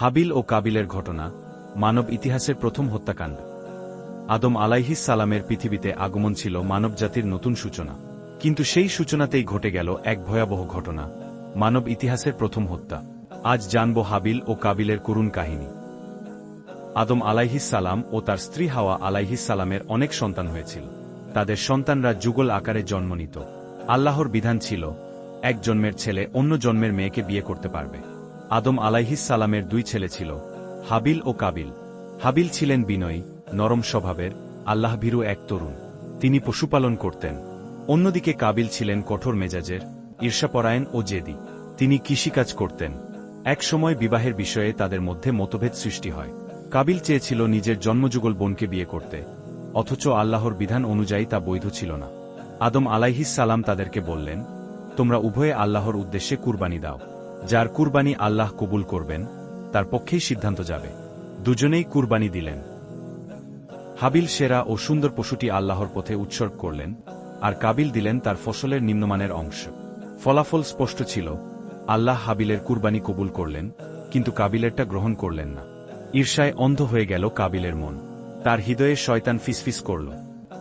হাবিল ও কাবিলের ঘটনা, মানব ইতিহাসের প্রথম হত্যাকাণ্ড। আদম আলাইহিস সালামের পৃথিবীতে আগমন ছিল মানবজাতির নতুন সূচনা। কিন্তু সেই সূচনাতেই ঘটে গেল এক ভয়াবহ ঘটনা, মানব ইতিহাসের প্রথম হত্যা। আজ জানব হাবিল ও কাবিলের করুণ কাহিনী। আদম আলাইহিস সালাম ও তার স্ত্রী হাওয়া আলাইহিস সালামের অনেক সন্তান হয়েছিল। তাদের সন্তানরা যুগল আকারে জন্ম নিত আল্লাহর বিধান ছিল, এক জন্মের ছেলে অন্য জন্মের মেয়েকে বিয়ে করতে পারবে। আদম সালামের দুই ছেলে ছিল, হাবিল ও কাবিল। হাবিল ছিলেন বিনয়ী, নরম স্বভাবের আল্লাহ ভীরু এক তরুণ। তিনি পশুপালন করতেন। অন্যদিকে কাবিল ছিলেন কঠোর মেজাজের, ঈর্ষাপরায়ণ ও জেদি। তিনি কৃষিকাজ করতেন। এক সময় বিবাহের বিষয়ে তাদের মধ্যে মতভেদ সৃষ্টি হয়। কাবিল চেয়েছিল নিজের জন্মযুগল বোনকে বিয়ে করতে, অথচ আল্লাহর বিধান অনুযায়ী তা বৈধ ছিল না। আদম আলাইহিস সালাম তাদেরকে বললেন, তোমরা উভয়ে আল্লাহর উদ্দেশ্যে কুরবানি দাও। যার কুরবানি আল্লাহ কবুল করবেন, তার পক্ষেই সিদ্ধান্ত যাবে। দুজনেই কুরবানি দিলেন। হাবিল সেরা ও সুন্দর পশুটি আল্লাহর পথে উৎসর্গ করলেন, আর কাবিল দিলেন তার ফসলের নিম্নমানের অংশ। ফলাফল স্পষ্ট ছিল, আল্লাহ হাবিলের কুরবানি কবুল করলেন, কিন্তু কাবিলেরটা গ্রহণ করলেন না। ঈর্ষায় অন্ধ হয়ে গেল কাবিলের মন। তার হৃদয়ে শয়তান ফিসফিস করল,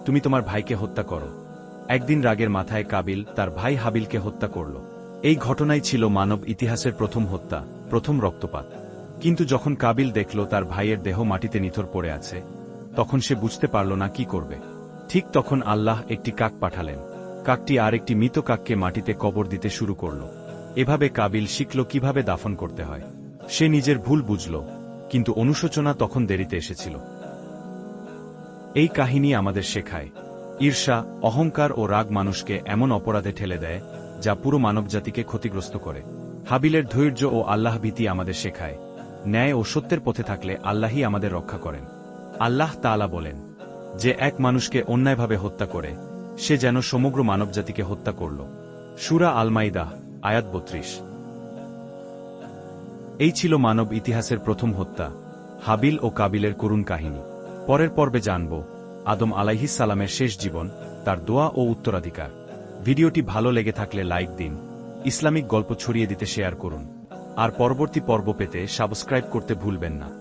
তুমি তোমার ভাইকে হত্যা করো। একদিন রাগের মাথায় কাবিল তার ভাই হাবিলকে হত্যা করল। এই ঘটনাই ছিল মানব ইতিহাসের প্রথম হত্যা, প্রথম রক্তপাত। কিন্তু যখন কাবিল দেখল তার ভাইয়ের দেহ মাটিতে নিথর পড়ে আছে, তখন সে বুঝতে পারল না কি করবে। ঠিক তখন আল্লাহ একটি কাক পাঠালেন। কাকটি আর একটি মৃত কাককে মাটিতে কবর দিতে শুরু করল। এভাবে কাবিল শিখল কীভাবে দাফন করতে হয়। সে নিজের ভুল বুঝল, কিন্তু অনুশোচনা তখন দেরিতে এসেছিল। এই কাহিনী আমাদের শেখায়। ঈর্ষা, অহংকার ও রাগ মানুষকে এমন অপরাধে ঠেলে দেয় যা পুরো মানবজাতিকে ক্ষতিগ্রস্ত করে। হাবিলের ধৈর্য ও আল্লাহ ভীতি আমাদের শেখায়। ন্যায় ও সত্যের পথে থাকলে আল্লাহই আমাদের রক্ষা করেন। আল্লাহ তাআলা বলেন, যে এক মানুষকে অন্যায়ভাবে হত্যা করে, সে যেন সমগ্র মানবজাতিকে হত্যা করল। সুরা আলমাইদা, আয়াত বত্রিশ। এই ছিল মানব ইতিহাসের প্রথম হত্যা, হাবিল ও কাবিলের করুণ কাহিনী। পরের পর্বে জানব আদম আলাইহিস সালামের শেষ জীবন, তার দোয়া ও উত্তরাধিকার। ভিডিওটি ভালো লেগে থাকলে লাইক দিন, ইসলামিক গল্প ছড়িয়ে দিতে শেয়ার করুন। আর পরবর্তী পর্ব পেতে সাবস্ক্রাইব করতে ভুলবেন না।